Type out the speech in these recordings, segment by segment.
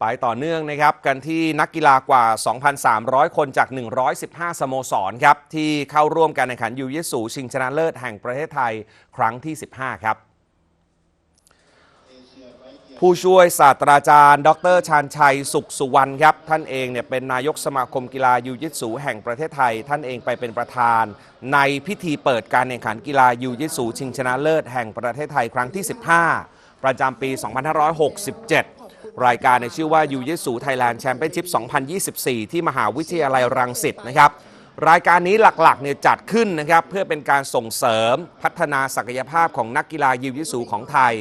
ไปต่อเนื่องนะครับกันที่นักกีฬากว่า 2,300 คนจาก 115 สโมสรครับที่เข้าร่วมการแข่งขันยูยิสูชิงชนะเลิศแห่งประเทศไทยครั้งที่ 15 ครับ ผู้ช่วยศาสตราจารย์ ดรชาญชัยสุขสุวรรณครับ ท่านเองเนี่ยเป็นนายกสมาคมกีฬายูยิสูแห่งประเทศไทย ท่านเองไปเป็นประธาน ในพิธีเปิดการแข่งขันกีฬายูยิสูชิงชนะเลิศแห่งประเทศไทยครั้งที่ 15 ประจำปี 2567 รายการในชื่อว่ายูยิสูไทยแลนด์แชมเปี้ยนชิพ 2024 ที่มหาวิทยาลัยรังสิตนะครับรายการนี้หลักๆเนี่ยจัดขึ้นนะครับเพื่อเป็นการส่งเสริมพัฒนาศักยภาพของนักกีฬายิวยิสูของไทย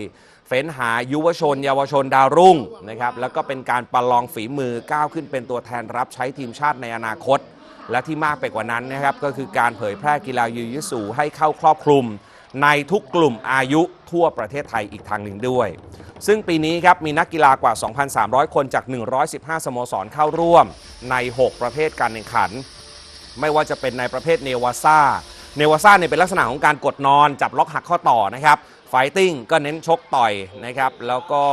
เฟ้นหายุวชน เยาวชนดาวรุ่งนะครับแล้วก็เป็นการประลองฝีมือก้าวขึ้นเป็นตัวแทนรับใช้ทีมชาติในอนาคต และที่มากไปกว่านั้นนะครับก็คือการเผยแพร่กีฬายิวยิสูให้เข้าครอบคลุม ในทุกกลุ่มอายุทั่วประเทศไทยอีกทางหนึ่งด้วย ซึ่งปีนี้ครับมีนักกีฬากว่า 2,300 คนจาก 115 สโมสรเข้าร่วมใน 6 ประเภทการแข่งขัน ไม่ว่าจะเป็นในประเภทเนวาซ่า เนวาซ่าเนี่ยเป็นลักษณะของการกดนอนจับล็อกหักข้อต่อนะครับไฟติ้งก็เน้นชกต่อยนะครับ แล้วก็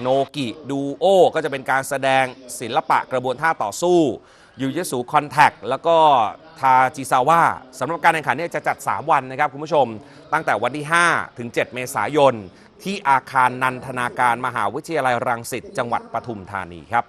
โนกิดูโอก็จะเป็นการแสดงศิลปะกระบวนท่าต่อสู้ ยูยิสูคอนแทคแล้วก็ทาจิซาว่าสำหรับการแข่งขันเนี่ยจะจัด 3 วันนะครับคุณผู้ชม ตั้งแต่วันที่ 5 ถึง 7 เมษายน ที่อาคารนันทนาการมหาวิทยาลัยรังสิตจังหวัดปทุมธานีครับ